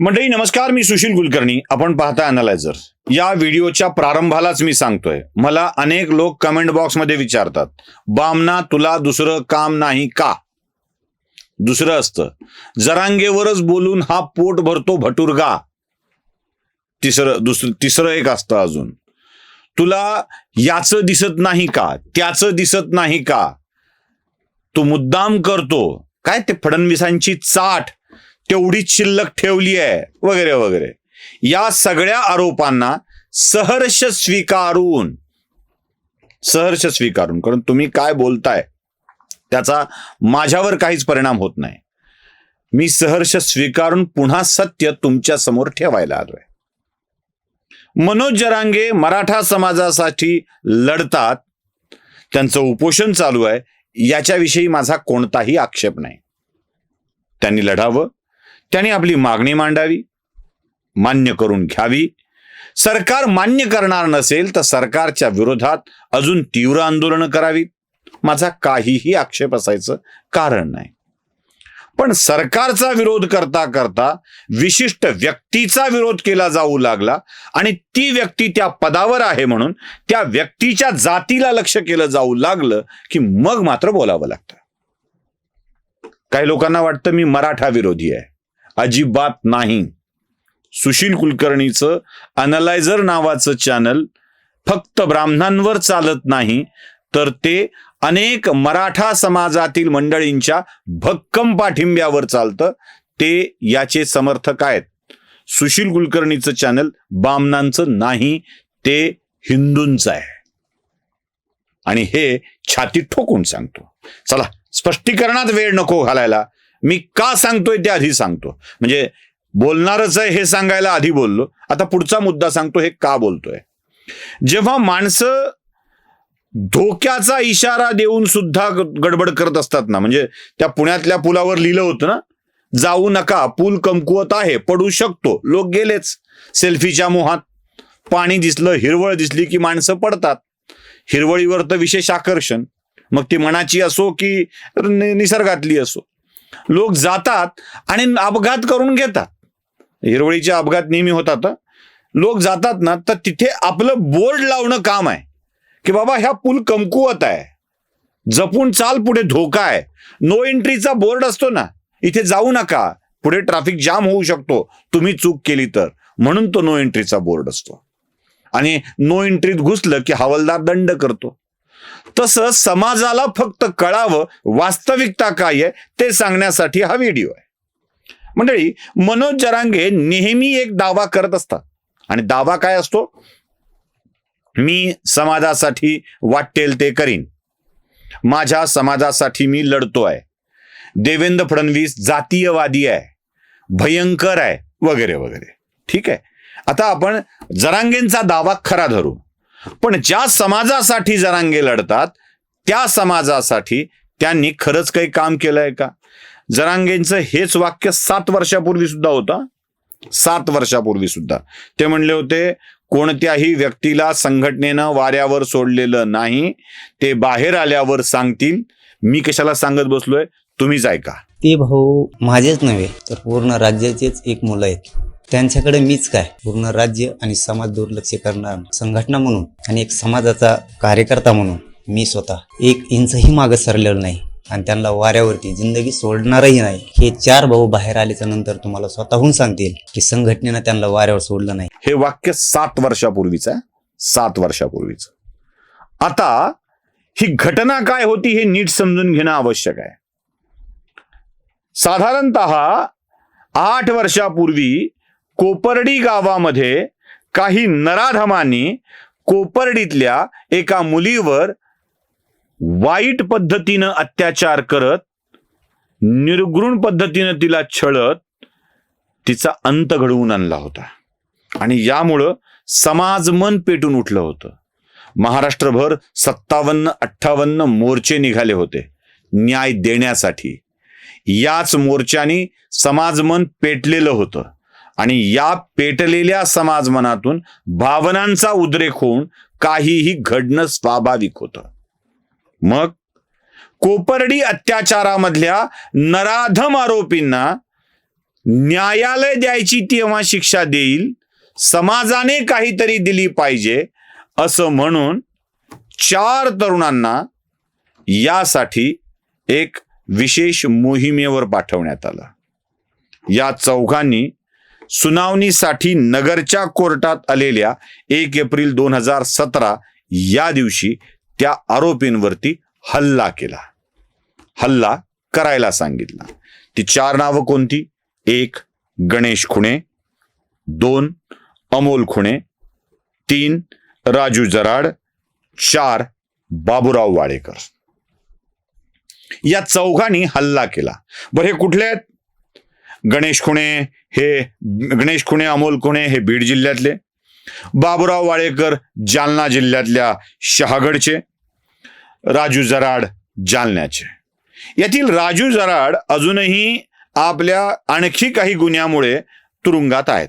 मंडळी नमस्कार मी सुशील कुलकर्णी. आपण पाहता अनालायझर या व्हिडिओच्या प्रारंभालाच मी सांगतोय. मला अनेक लोक कमेंट बॉक्समध्ये विचारतात बामना तुला दुसरं काम नाही का? दुसरं असतं जरांगेवरच बोलून हा पोट भरतो भटुरगा. तिसरं दुसरं तिसरं एक असतं अजून तुला याचं दिसत नाही का? त्याचं दिसत नाही का? तू मुद्दाम करतो. काय ते फडणवीसांची चाट? तेवढीच शिल्लक ठेवली आहे वगैरे वगैरे. या सगळ्या आरोपांना सहर्ष स्वीकारून सहर्ष स्वीकारून कारण तुम्ही काय बोलताय त्याचा माझ्यावर काहीच परिणाम होत नाही. मी सहर्ष स्वीकारून पुन्हा सत्य तुमच्यासमोर ठेवायला आलोय. मनोज जरांगे मराठा समाजासाठी लढतात त्यांचं उपोषण चालू आहे याच्याविषयी माझा कोणताही आक्षेप नाही. त्यांनी लढावं त्यांनी आपली मागणी मांडावी मान्य करून घ्यावी. सरकार मान्य करणार नसेल तर सरकारच्या विरोधात अजून तीव्र आंदोलनं करावीत माझा काहीही आक्षेप असायचं कारण नाही. पण सरकारचा विरोध करता करता विशिष्ट व्यक्तीचा विरोध केला जाऊ लागला आणि ती व्यक्ती त्या पदावर आहे म्हणून त्या व्यक्तीच्या जातीला लक्ष केलं जाऊ लागलं की मग मात्र बोलावं लागतं. काही लोकांना वाटतं मी मराठा विरोधी आहे. अजिबात नाही. सुशील कुलकर्णीचं अनलायझर नावाचं चॅनल फक्त ब्राह्मणांवर चालत नाही तर ते अनेक मराठा समाजातील मंडळींच्या भक्कम पाठिंब्यावर चालतं. ते याचे समर्थक आहेत. सुशील कुलकर्णीचं चॅनल बामनांचं नाही ते हिंदूंचं आहे. आणि हे छाती ठोकून सांगतो. चला स्पष्टीकरणात वेळ नको घालायला. मी का सांगतोय ते आधी सांगतो. म्हणजे बोलणारच आहे हे सांगायला आधी बोललो. आता पुढचा मुद्दा सांगतो हे का बोलतोय. जेव्हा माणसं धोक्याचा इशारा देऊन सुद्धा गडबड करत असतात ना म्हणजे त्या पुण्यातल्या पुलावर लिहिलं होतं ना जाऊ नका पूल कमकुवत आहे पडू शकतो. लोक गेलेच सेल्फीच्या मोहात. पाणी दिसलं हिरवळ दिसली की माणसं पडतात. हिरवळीवर तर विशेष आकर्षण. मग ती मनाची असो की निसर्गातली असो. लोक जातात आणि अपघात करून घेतात. हिरवळीचे अपघात नेहमी होतात लोक जातात ना तर तिथे आपलं बोर्ड लावणं काम आहे. की बाबा ह्या पूल कमकुवत आहे. जपून चाल पुढे धोका आहे. नो एंट्रीचा बोर्ड असतो ना इथे जाऊ नका. पुढे ट्रॅफिक जाम होऊ शकतो. तुम्ही चूक केली तर. म्हणून तो नो एंट्रीचा बोर्ड असतो. आणि नो एंट्रीत घुसलं की हवालदार दंड करतो. तसं समाजाला फक्त कळावं वास्तविकता काय आहे ते सांगण्यासाठी हा व्हिडिओ आहे. मंडळी मनोज जरांगे नेहमी एक दावा करत असतात. आणि दावा काय असतो? मी समाजासाठी वाटेल ते करीन. माझ्या समाजासाठी मी लढतोय देवेंद्र फडणवीस जातीयवादी आहे. भयंकर आहे. वगैरे वगैरे. ठीक आहे. आता आपण जरांगेंचा दावा खरा धरू. पण ज्या समाजासाठी जरांगे लढतात त्या समाजासाठी त्यांनी खरंच काही काम केलंय का? जरांगेंचं हेच वाक्य सात वर्षापूर्वी सुद्धा होतं. सात वर्षापूर्वी सुद्धा. ते म्हणले होते कोणत्याही व्यक्तीला संघटनेनं वाऱ्यावर सोडलेलं नाही. ते बाहेर आल्यावर सांगतील. मी कशाला सांगत बसलोय? तुम्हीच ऐका. ते भाऊ माझेच नव्हे तर पूर्ण राज्याचेच एक मुलं आहेत. त्यांच्याकडे मीच काय? पूर्ण राज्य आणि समाज दुर्लक्ष करणार संघटना म्हणून आणि एक समाजाचा कार्यकर्ता म्हणून मी स्वतः एक इंचही मागं सरलेलो नाही. आणि त्यांना वाऱ्यावरती जिंदगी सोडणारही नाही. हे चार भाऊ बाहेर आल्याच्यानंतर तुम्हाला स्वतःहून सांगतील की संघटनेनं त्यांना वाऱ्यावर सोडलं नाही. हे वाक्य सात वर्षापूर्वीच आहे. सात वर्षापूर्वीच. आता ही घटना काय होती हे नीट समजून घेणं आवश्यक आहे. साधारणत आठ वर्षापूर्वी कोपर्डी गावामध्ये काही नराधमांनी कोपर्डीतल्या एका मुलीवर वाईट पद्धतीनं अत्याचार करत निर्गृण पद्धतीनं तिला छळत तिचा अंत घडवून आणला होता. आणि यामुळं समाज मन पेटून उठलं होतं. महाराष्ट्रभर सत्तावन्न अठ्ठावन्न मोर्चे निघाले होते न्याय देण्यासाठी. याच मोर्चानी समाजमन पेटलेलं होतं. आणि या पेटलेल्या समाज मनातून भावनांचा उद्रेक होऊन काहीही घडणं स्वाभाविक होतं. मग कोपर्डी अत्याचारामधल्या नराधम आरोपींना न्यायालय द्यायची तेव्हा शिक्षा देईल समाजाने काहीतरी दिली पाहिजे असं म्हणून चार तरुणांना यासाठी एक विशेष मोहिमेवर पाठवण्यात आलं. या चौघांनी सुनावणीसाठी नगरच्या कोर्टात आलेल्या एक एप्रिल दोन हजार सतरा या दिवशी त्या आरोपींवरती हल्ला केला. हल्ला करायला सांगितला. ती चार नावं कोणती? एक गणेश खुणे दोन अमोल खुणे तीन राजू जराड चार बाबूराव वाडेकर. या चौघांनी हल्ला केला. बरं हे कुठले आहेत? गणेश खुणे हे गणेश खुणे अमोल खुणे हे बीड जिल्ह्यातले. बाबुराव वाळेकर जालना जिल्ह्यातल्या शहागडचे. राजू जराड जालन्याचे. यातील राजू जराड अजूनही आपल्या आणखी काही गुन्ह्यामुळे तुरुंगात आहेत.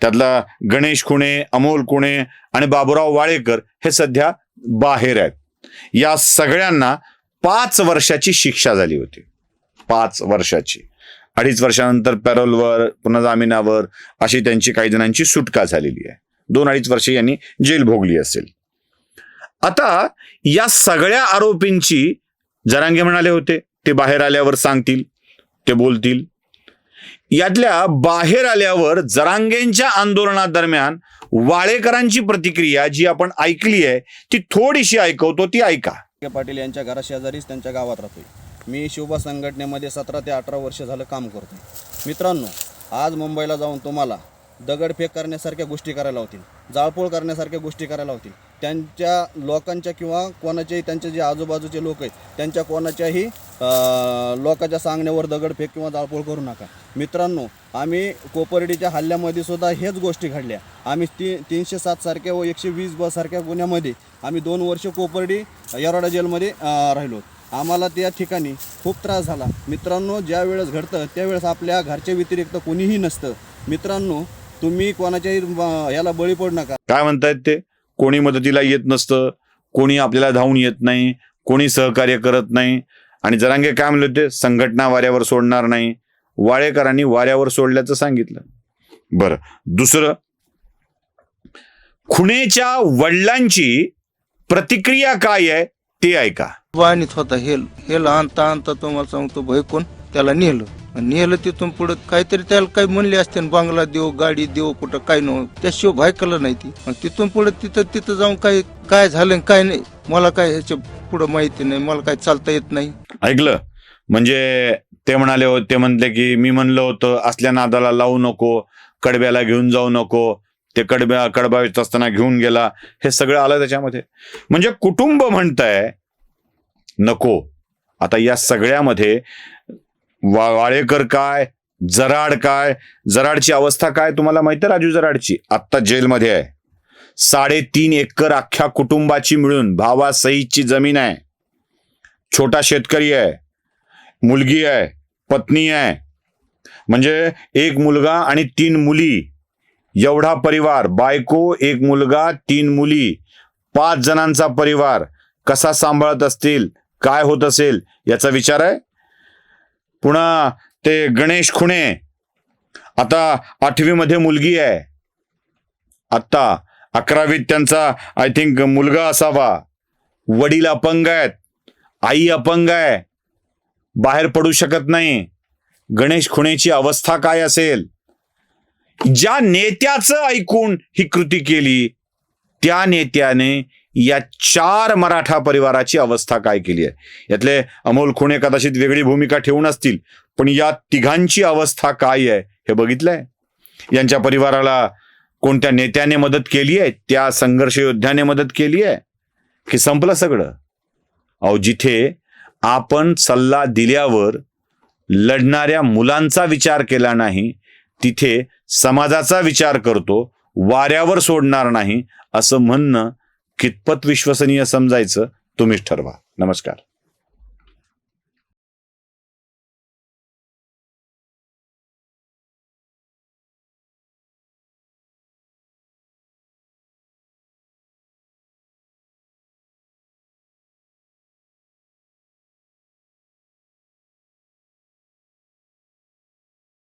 त्यातला गणेश खुणे अमोल खुणे आणि बाबूराव वाळेकर हे सध्या बाहेर आहेत. या सगळ्यांना पाच वर्षाची शिक्षा झाली होती. पाच वर्षाची. अडीच वर्षानंतर पॅरोलवर पुन्हा जामिनावर अशी त्यांची काही जणांची सुटका झालेली आहे. दोन अडीच वर्षे यांनी जेल भोगली असेल. आता या सगळ्या आरोपींची जरांगे म्हणाले होते ते बाहेर आल्यावर सांगतील ते बोलतील. यातल्या बाहेर आल्यावर जरांगेंच्या आंदोलनादरम्यान वाळेकरांची प्रतिक्रिया जी आपण ऐकली आहे ती थोडीशी ऐकवतो ती ऐका. पाटील यांच्या घराशेजारीच त्यांच्या गावात राहतोय. मी शिवबा संघटनेमध्ये सतरा ते अठरा वर्ष झालं काम करतो मित्रांनो आज मुंबईला जाऊन तुम्हाला दगडफेक करण्यासारख्या गोष्टी करायला होतील जाळपोळ करण्यासारख्या गोष्टी करायला होतील. त्यांच्या लोकांच्या किंवा कोणाच्याही त्यांचे जे आजूबाजूचे लोक आहेत त्यांच्या कोणाच्याही लोकांच्या सांगण्यावर दगडफेक किंवा जाळपोळ करू नका. मित्रांनो आम्ही कोपर्डीच्या हल्ल्यामध्ये सुद्धा हेच गोष्टी घडल्या. आम्ही ती तीनशे सातसारख्या व एकशे वीस बसारख्या सारख्या गुन्ह्यामध्ये आम्ही दोन वर्ष कोपर्डी येरोडा जेलमध्ये राहिलो राहिलो आम्हाला त्या ठिकाणी खूप त्रास झाला. मित्रांनो ज्या वेळेस घडतं त्यावेळेस आपल्या घरच्या व्यतिरिक्त कोणीही नसतं. मित्रांनो तुम्ही कोणाच्याही याला बळी पडू नका. काय म्हणतायत ते? कोणी मदतीला येत नसतं. कोणी आपल्याला धावून येत नाही. कोणी सहकार्य करत नाही. आणि जरांगे काय म्हणले होते? संघटना वाऱ्यावर सोडणार नाही. वाळेकरांनी वाऱ्यावर सोडल्याचं सांगितलं. बरं. दुसरं खुणेच्या वडिलांची प्रतिक्रिया काय आहे ते ऐका. वाणीत होता हेल हेल आणता आणता तुम्हाला सांगतो भयकून त्याला नेलं. नेलं तिथून पुढे काहीतरी त्याला काही म्हणले असते ना, बंगला देऊ गाडी देऊ कुठं काय नव्ह त्याशिवाय भायकलं नाही ती. तिथून पुढे तिथं तिथं जाऊन काय काय झालं काय नाही मला काय ह्याच्या पुढं माहिती नाही मला काय चालता येत नाही. ऐकलं? म्हणजे ते म्हणाले होते ते म्हणले की मी म्हणलं होतं असल्या नादाला लावू नको कडब्याला घेऊन जाऊ नको. ते कडब्या कडबा येत असताना घेऊन गेला. हे सगळं आलं त्याच्यामध्ये. म्हणजे कुटुंब म्हणताय नको. आता या सगळ्यामध्ये वा वाळेकर काय? जराड काय? जराडची अवस्था काय तुम्हाला माहिती आहे राजू जराडची? आत्ता जेलमध्ये आहे. साडेतीन एकर अख्ख्या कुटुंबाची मिळून भावा सईदची जमीन आहे. छोटा शेतकरी आहे. मुलगी आहे. पत्नी आहे. म्हणजे एक मुलगा आणि तीन मुली. एवढा परिवार. बायको एक मुलगा तीन मुली. पाच जणांचा परिवार. कसा सांभाळत असतील? काय होत असेल याचा विचार आहे? पुन्हा ते गणेश खुणे आता आठवीमध्ये मुलगी आहे. आत्ता अकरावीत त्यांचा आय थिंक मुलगा असावा. वडील अपंग आहेत. आई अपंग आहे. बाहेर पडू शकत नाही. गणेश खुणेची अवस्था काय असेल? ज्या नेत्याचं ऐकून ही कृती केली त्या नेत्याने या चार मराठा परिवाराची अवस्था काय केली आहे? यातले अमोल खुणे कदाचित वेगळी भूमिका ठेवून असतील पण या तिघांची अवस्था काय आहे हे बघितलंय? यांच्या परिवाराला कोणत्या नेत्याने मदत केली आहे? त्या संघर्ष योद्ध्याने मदत केली आहे? की संपलं सगळं. अहो जिथे आपण सल्ला दिल्यावर लढणाऱ्या मुलांचा विचार केला नाही तिथे समाजाचा विचार करतो वाऱ्यावर सोडणार नाही असं म्हणणं कितपत विश्वसनीय समजायचं तुम्हीच ठरवा. नमस्कार.